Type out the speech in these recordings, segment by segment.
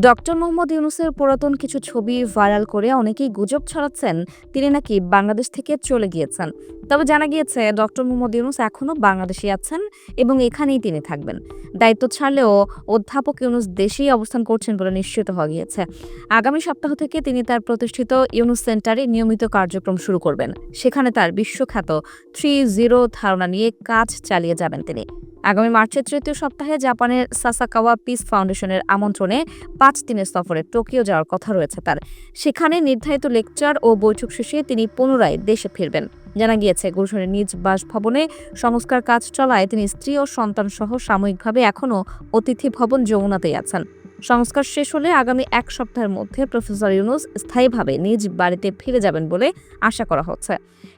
Doctor Mohammad ইউনুসের পুরাতন কিছু ছবি ভাইরাল করে অনেকেই গুজব ছড়াচ্ছেন। তিনি নাকি বাংলাদেশ থেকে চলে গিয়েছেন। তবে জানা গিয়েছে, ডক্টর মোহাম্মদ ইউনুস এখনও বাংলাদেশে আছেন এবং এখানেই তিনি থাকবেন। দায়িত্ব ছাড়লেও অধ্যাপক ইউনুস দেশেই অবস্থান করছেন বলে নিশ্চিত হওয়া গিয়েছে। আগামী সপ্তাহ থেকে তিনি তার প্রতিষ্ঠিত ইউনুস সেন্টারে নিয়মিত কার্যক্রম শুরু করবেন। সেখানে তার বিশ্বখ্যাত থ্রি জিরো ধারণা নিয়ে কাজ চালিয়ে যাবেন তিনি। আগামী মার্চের তৃতীয় সপ্তাহে জাপানের সাসাকাওয়া পিস ফাউন্ডেশনের আমন্ত্রণে পাঁচ দিনের সফরে টোকিও যাওয়ার কথা রয়েছে তার। সেখানে নির্ধারিত লেকচার ও বৈঠক শেষে তিনি পুনরায় দেশে ফিরবেন। জানা গিয়েছে, গুলশনের নিজ বাসভবনে সংস্কার কাজ চলায় তিনি স্ত্রী ও সন্তান সহ সাময়িকভাবে এখনও অতিথি ভবন যমুনাতেই আছেন। সংস্কার শেষ হলে আগামী এক সপ্তাহের মধ্যে প্রফেসর ইউনুস স্থায়ীভাবে নিজ বাড়িতে ফিরে যাবেন বলে আশা করা হচ্ছে।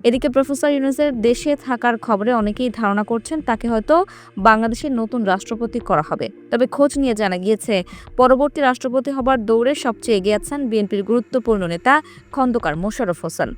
এদিকে প্রফেসর ইউনুসের দেশে থাকার খবরে অনেকেই ধারণা করছেন তাকে হয়তো বাংলাদেশের নতুন রাষ্ট্রপতি করা হবে। তবে খোঁজ নিয়ে জানা গিয়েছে, পরবর্তী রাষ্ট্রপতি হবার দৌড়ে সবচেয়ে এগিয়ে আছেন বিএনপির গুরুত্বপূর্ণ নেতা খন্দকার মোশাররফ হোসেন।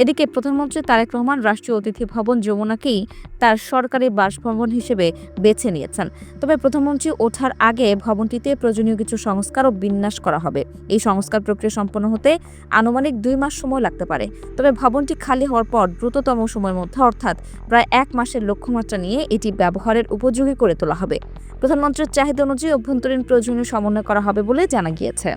এদিকে প্রধানমন্ত্রী তারেক রহমান রাষ্ট্রীয় অতিথি ভবন যমুনাকেই তার সরকারি বাসভবন হিসেবে বেছে নিয়েছেন। তবে প্রধানমন্ত্রী ওঠার আগে ভবনটিতে প্রয়োজনীয় কিছু সংস্কার ও বিন্যাস করা হবে। এই সংস্কার প্রক্রিয়া সম্পন্ন হতে আনুমানিক দুই মাস সময় লাগতে পারে। তবে ভবনটি খালি হওয়ার পর দ্রুততম সময়ের মধ্যে, অর্থাৎ প্রায় এক মাসের লক্ষ্যমাত্রা নিয়ে এটি ব্যবহারের উপযোগী করে তোলা হবে। প্রধানমন্ত্রীর চাহিদা অনুযায়ী অভ্যন্তরীণ প্রয়োজনীয় সমন্বয় করা হবে বলে জানা গিয়েছে।